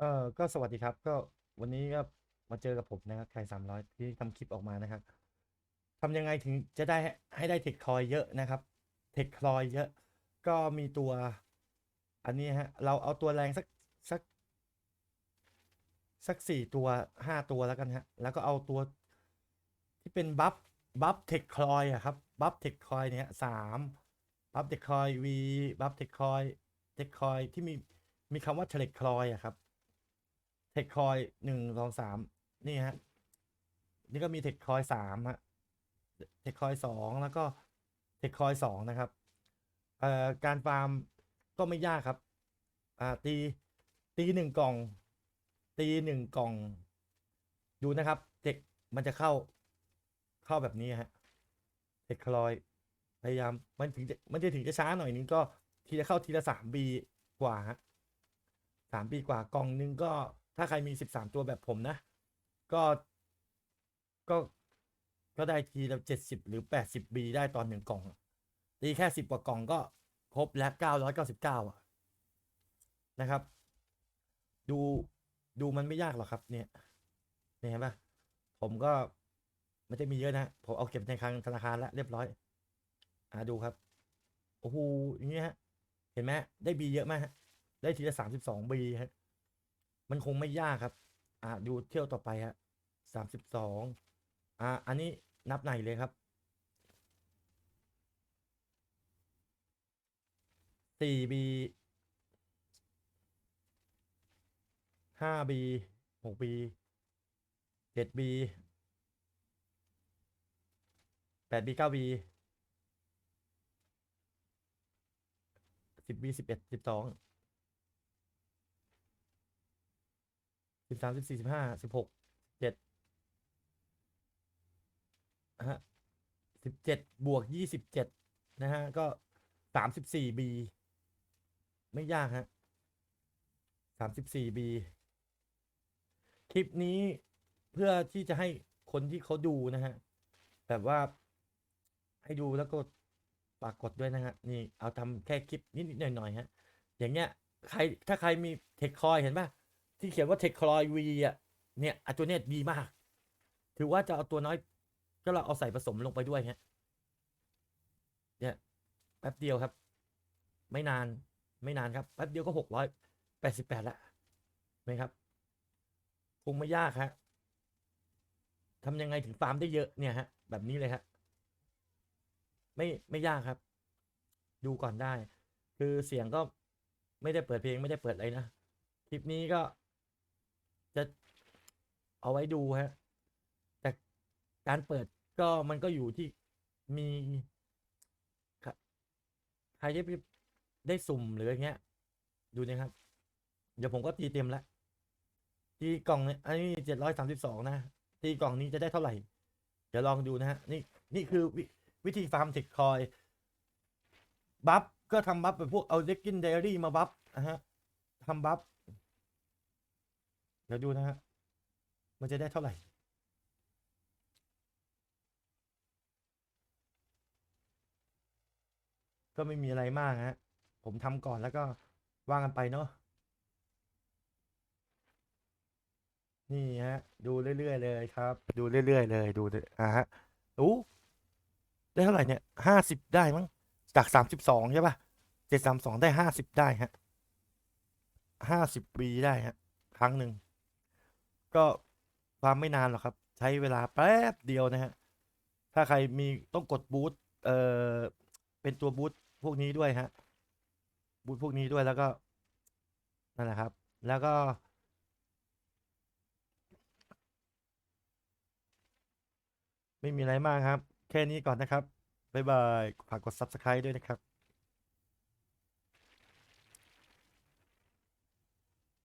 เออก็สวัสดีครับ ก็วันนี้ก็มาเจอกับผมนะครับไข่สามร้อยที่ทำคลิปออกมานะครับทำยังไงถึงจะได้ให้ให้ได้เทคคอยเยอะนะครับเทคคอยเยอะ ก็มีตัว อันนี้ฮะ เราเอาตัวแรงสักสัก สักสี่ตัวห้าตัวแล้วกันฮะ แล้วก็เอาตัวที่เป็นบัฟบัฟเทคคอยอะครับบัฟเทคคอยเนี่ยสามบัฟเทคคอยวีบัฟเทคคอยเทคคอยที่มีมีคำว่าเทคคอยอะครับ เทคคอยหนึ่งสองสามนี่ฮะ นี่ก็มีเทคคอยสามฮะเทคคอยสองแล้วก็เทคคอยสองนะครับ เอ่อการฟาร์มก็ไม่ยากครับ อ่าตีตีหนึ่งกล่อง ตีหนึ่งกล่อง ดูนะครับเทคมันจะเข้าเข้าแบบนี้ฮะเทคคอยพยายามมันถึงจะมันจะถึงจะช้าหน่อยนึงก็ทีจะเข้าทีละสามบีกว่าฮะสามปีกว่ากล่องหนึงก็ ถ้าใครมีสิบสามตัวแบบผมนะ ก็ก็ก็ได้ทีละเจ็ดสิบหรือแปดสิบบีได้ตอนหนึ่งกล่องตีแค่สิบกว่ากล่องก็ครบแล้วเก้าร้อยเก้าสิบเก้าอะนะครับ ดูดูมันไม่ยากหรอกครับ เนี่ยเนี่ยเห็นปะผมก็ไม่ได้มีเยอะนะ ผมเอาเก็บในคลังธนาคารแล้วเรียบร้อย อ่าดูครับ โอ้โหอย่างเงี้ยฮะ เห็นไหมได้บีเยอะมากฮะ ได้ทีละสามสิบสองบีฮะ มันคงไม่ยากครับ อ่าดูเที่ยวต่อไปฮะสามสิบสองอ่า อันนี้นับไหนเลยครับสี่บีห้าบีหกบีเจ็ดบีแปดบีเก้าบีสิบบีสิบเอ็ดสิบสอง สิบสามสิบสี่สิบห้าสิบหกเจ็ดฮะสิบเจ็ดบวกยี่สิบเจ็ดนะฮะ ก็สามสิบสี่บีไม่ยากฮะสามสิบสี่บีคลิปนี้เพื่อที่จะให้คนที่เขาดูนะฮะ แบบว่าให้ดูแล้วก็ปากฏด้วยนะฮะ นี่เอาทำแค่คลิปนิดๆหน่อยๆฮะ อย่างเงี้ย ใครถ้าใครมีเทคคอยเห็นป่ะ ที่เขียนว่าเทคคลอยวีอะเนี่ยอันตัวเนี้ยดีมาก ถือว่าจะเอาตัวน้อย ก็เราเอาใส่ผสมลงไปด้วยฮะเนี่ยแป๊บเดียวครับ ไม่นานไม่นานครับแป๊บเดียวก็หกร้อยแปดสิบแปดละไหมครับคงไม่ยากฮะทำยังไงถึงฟาร์มได้เยอะเนี่ยฮะ แบบนี้เลยฮะไม่ไม่ยากครับ ดูก่อนได้ คือเสียงก็ไม่ได้เปิดเพลงไม่ได้เปิดอะไรนะ คลิปนี้ก็ จะเอาไว้ดูฮะ แต่การเปิดก็มันก็อยู่ที่มีใครใครได้ได้สุ่มหรืออย่างเงี้ย ดูนะครับ เดี๋ยวผมก็ตีเต็มแล้วตีกล่องเนี่ยอันนี้เจ็ดร้อยสามสิบสองนะตีกล่องนี้จะได้เท่าไหร่ เดี๋ยวลองดูนะฮะ นี่นี่คือววิธีฟาร์มเทคคอย บัฟก็ทำบัฟแบบพวกเอาเลกินเดอรี่มาบัฟนะฮะทำบัฟ เดี๋ยวดูนะฮะ มันจะได้เท่าไหร่ ก็ไม่มีอะไรมากฮะ ผมทำก่อนแล้วก็ว่ากันไปเนาะ นี่ฮะ ดูเรื่อยๆเลยครับ ดูเรื่อยๆเลย ดูเลยอะฮะอู้ได้เท่าไหร่เนี่ยห้าสิบได้มั้ง จากสามสิบสองใช่ป่ะเจ็ดสามสองได้ห้าสิบได้ฮะห้าสิบปีได้ฮะ ครั้งหนึ่ง ก็ความไม่นานหรอกครับ ใช้เวลาแป๊บเดียวนะฮะ ถ้าใครมีต้องกดบูทเอ่อเป็นตัวบูทพวกนี้ด้วยฮะ บูทพวกนี้ด้วยแล้วก็นั่นแหละครับ แล้วก็ไม่มีอะไรมากครับ แค่นี้ก่อนนะครับ บ๊ายบาย ฝากกด subscribe ด้วยนะครับ